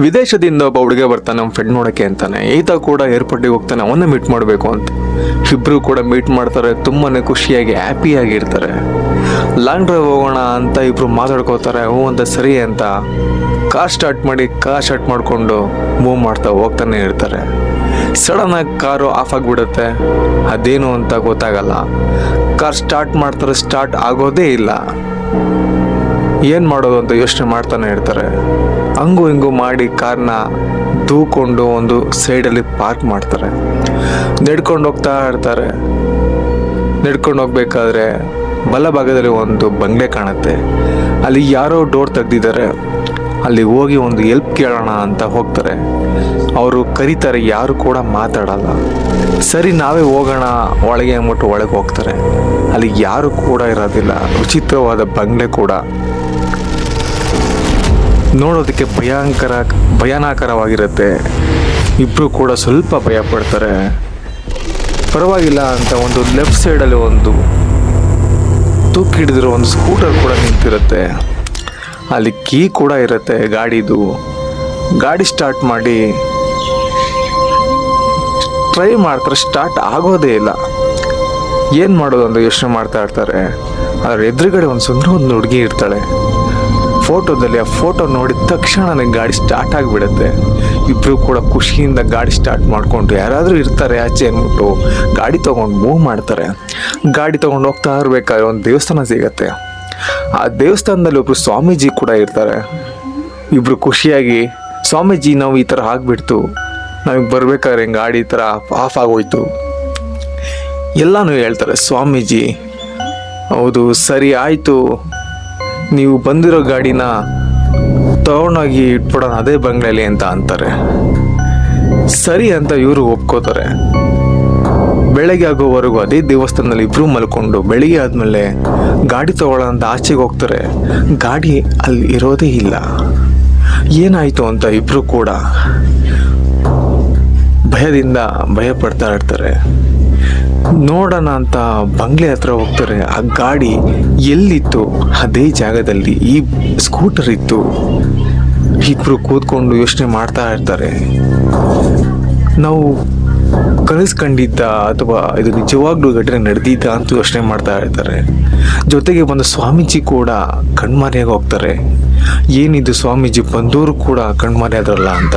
ವಿದೇಶದಿಂದ ಒಬ್ಬ ಹುಡುಗ ಬರ್ತಾನೆ ನಮ್ಮ ಫ್ರೆಂಡ್ ನೋಡೋಕ್ಕೆ ಅಂತಾನೆ. ಈತ ಕೂಡ ಏರ್ಪೋರ್ಟಿಗೆ ಹೋಗ್ತಾನೆ, ಅವನ್ನ ಮೀಟ್ ಮಾಡಬೇಕು ಅಂತ. ಇಬ್ಬರು ಕೂಡ ಮೀಟ್ ಮಾಡ್ತಾರೆ, ತುಂಬಾನೇ ಖುಷಿಯಾಗಿ ಹ್ಯಾಪಿಯಾಗಿ ಇರ್ತಾರೆ. ಲಾಂಗ್ ಡ್ರೈವ್ ಹೋಗೋಣ ಅಂತ ಇಬ್ರು ಮಾತಾಡ್ಕೋತಾರೆ ಹ್ಞೂ ಅಂತ ಸರಿ ಅಂತ. ಕಾರ್ ಸ್ಟಾರ್ಟ್ ಮಾಡಿ ಕಾರ್ ಸ್ಟಾರ್ಟ್ ಮಾಡಿಕೊಂಡು ಮೂವ್ ಮಾಡ್ತಾ ಹೋಗ್ತಾನೆ ಇರ್ತಾರೆ. ಸಡನ್ ಆಗಿ ಕಾರು ಆಫ್ ಆಗಿಬಿಡುತ್ತೆ. ಅದೇನು ಅಂತ ಗೊತ್ತಾಗಲ್ಲ. ಕಾರ್ ಸ್ಟಾರ್ಟ್ ಮಾಡ್ತಾರೆ ಸ್ಟಾರ್ಟ್ ಆಗೋದೇ ಇಲ್ಲ. ಏನು ಮಾಡೋದು ಅಂತ ಯೋಚನೆ ಮಾಡ್ತಾನೆ ಇರ್ತಾರೆ. ಹಂಗು ಹಿಂಗು ಮಾಡಿ ಕಾರ್ನ ದೂಕೊಂಡು ಒಂದು ಸೈಡಲ್ಲಿ ಪಾರ್ಕ್ ಮಾಡ್ತಾರೆ. ನೆಡ್ಕೊಂಡು ಹೋಗ್ತಾ ಇರ್ತಾರೆ. ನಡ್ಕೊಂಡು ಹೋಗ್ಬೇಕಾದ್ರೆ ಬಲಭಾಗದಲ್ಲಿ ಒಂದು ಬಂಗ್ಲೆ ಕಾಣುತ್ತೆ. ಅಲ್ಲಿ ಯಾರೋ ಡೋರ್ ತೆಗ್ದಿದ್ದಾರೆ. ಅಲ್ಲಿ ಹೋಗಿ ಒಂದು ಹೆಲ್ಪ್ ಕೇಳೋಣ ಅಂತ ಹೋಗ್ತಾರೆ. ಅವರು ಕರೀತಾರೆ, ಯಾರು ಕೂಡ ಮಾತಾಡಲ್ಲ. ಸರಿ, ನಾವೇ ಹೋಗೋಣ. ಒಳಗೆ ಅಂದ್ಬಿಟ್ಟು ಒಳಗೆ ಹೋಗ್ತಾರೆ. ಅಲ್ಲಿ ಯಾರು ಕೂಡ ಇರೋದಿಲ್ಲ. ವಿಚಿತ್ರವಾದ ಬಂಗ್ಲೆ ಕೂಡ. ನೋಡೋದಕ್ಕೆ ಭಯಂಕರ, ಭಯಾನಕರವಾಗಿರುತ್ತೆ. ಇಬ್ಬರು ಕೂಡ ಸ್ವಲ್ಪ ಭಯ ಪಡ್ತಾರೆ ಪರವಾಗಿಲ್ಲ ಅಂತ ಒಂದು ಲೆಫ್ಟ್ ಸೈಡಲ್ಲಿ ಒಂದು ತೂಕಿ ಹಿಡಿದಿರೋ ಒಂದು ಸ್ಕೂಟರ್ ಕೂಡ ನಿಂತಿರುತ್ತೆ. ಅಲ್ಲಿ ಕೀ ಕೂಡ ಇರುತ್ತೆ ಗಾಡಿದು. ಗಾಡಿ ಸ್ಟಾರ್ಟ್ ಮಾಡಿ ಟ್ರೈ ಮಾಡ್ತಾರೆ ಸ್ಟಾರ್ಟ್ ಆಗೋದೇ ಇಲ್ಲ. ಏನು ಮಾಡೋದು ಅಂತ ಯೋಚನೆ ಮಾಡ್ತಾ ಇರ್ತಾರೆ. ಅದರ ಎದುರುಗಡೆ ಒಂದು ಸುಂದರ ಒಂದು ಹುಡುಗಿ ಇರ್ತಾಳೆ. ಫೋಟೋದಲ್ಲಿ ಆ ಫೋಟೋ ನೋಡಿದ ತಕ್ಷಣ ನನಗೆ ಗಾಡಿ ಸ್ಟಾರ್ಟ್ ಆಗಿಬಿಡುತ್ತೆ. ಇಬ್ಬರು ಕೂಡ ಖುಷಿಯಿಂದ ಗಾಡಿ ಸ್ಟಾರ್ಟ್ ಮಾಡಿಕೊಂಡು ಯಾರಾದರೂ ಇರ್ತಾರೆ ಆಚೆ ಅಂದ್ಬಿಟ್ಟು ಗಾಡಿ ತೊಗೊಂಡು ಮೂವ್ ಮಾಡ್ತಾರೆ. ಗಾಡಿ ತೊಗೊಂಡು ಹೋಗ್ತಾ ಇರಬೇಕಾದ್ರೆ ಒಂದು ದೇವಸ್ಥಾನ ಸಿಗತ್ತೆ. ಆ ದೇವಸ್ಥಾನದಲ್ಲಿ ಒಬ್ಬರು ಸ್ವಾಮೀಜಿ ಕೂಡ ಇರ್ತಾರೆ. ಇಬ್ಬರು ಖುಷಿಯಾಗಿ, ಸ್ವಾಮೀಜಿ, ನಾವು ಈ ಥರ ಆಗಿಬಿಡ್ತು. ನಮಗೆ ಬರ್ಬೇಕಾದ್ರೆ ಗಾಡಿ ಈ ಥರ ಆಫ್ ಆಗೋಯ್ತು. ಎಲ್ಲನೂ ಹೇಳ್ತಾರೆ, ಸ್ವಾಮೀಜಿ, ಹೌದು, ಸರಿ, ಆಯಿತು. ನೀವು ಬಂದಿರೋ ಗಾಡಿನ ತಗೊಂಡೋಗಿ ಇಟ್ಬಿಡೋಣ, ಅದೇ ಬಂಗ್ಲೆಯಲ್ಲಿ ಅಂತ ಅಂತಾರೆ. ಸರಿ ಅಂತ ಇವರು ಒಪ್ಕೋತಾರೆ. ಬೆಳಗ್ಗೆ ಆಗೋವರೆಗೂ ಅದೇ ದೇವಸ್ಥಾನದಲ್ಲಿ ಇಬ್ರು ಮಲ್ಕೊಂಡು ಬೆಳಿಗ್ಗೆ ಆದಮೇಲೆ ಗಾಡಿ ತಗೊಳ್ಳೋ ಅಂತ ಆಚೆಗೆ ಹೋಗ್ತಾರೆ. ಗಾಡಿ ಅಲ್ಲಿ ಇರೋದೇ ಇಲ್ಲ. ಏನಾಯಿತು ಅಂತ ಇಬ್ರು ಕೂಡ ಭಯದಿಂದ ಭಯ ಪಡ್ತಾ ಇರ್ತಾರೆ. ನೋಡೋಣ ಅಂತ ಬಂಗ್ಲೆ ಹತ್ರ ಹೋಗ್ತಾರೆ. ಆ ಗಾಡಿ ಎಲ್ಲಿತ್ತು? ಅದೇ ಜಾಗದಲ್ಲಿ ಈ ಸ್ಕೂಟರ್ ಇತ್ತು. ಇಬ್ಬರು ಕೂತ್ಕೊಂಡು ಯೋಚನೆ ಮಾಡ್ತಾ ಇರ್ತಾರೆ. ನಾವು ಕಲಿಸ್ಕೊಂಡಿದ್ದ ಅಥವಾ ಇದು ನಿಜವಾಗ್ಲೂ ಘಟನೆ ನಡೆದಿದ್ದ ಅಂತ ಯೋಚನೆ ಮಾಡ್ತಾ ಇರ್ತಾರೆ. ಜೊತೆಗೆ ಒಂದು ಸ್ವಾಮೀಜಿ ಕೂಡ ಕಣ್ಮರೆಯಾಗಿ ಹೋಗ್ತಾರೆ. ಏನಿದು ಸ್ವಾಮೀಜಿ ಬಂದವರು ಕೂಡ ಕಣ್ಮರೆಯಾದ್ರಲ್ಲ ಅಂತ.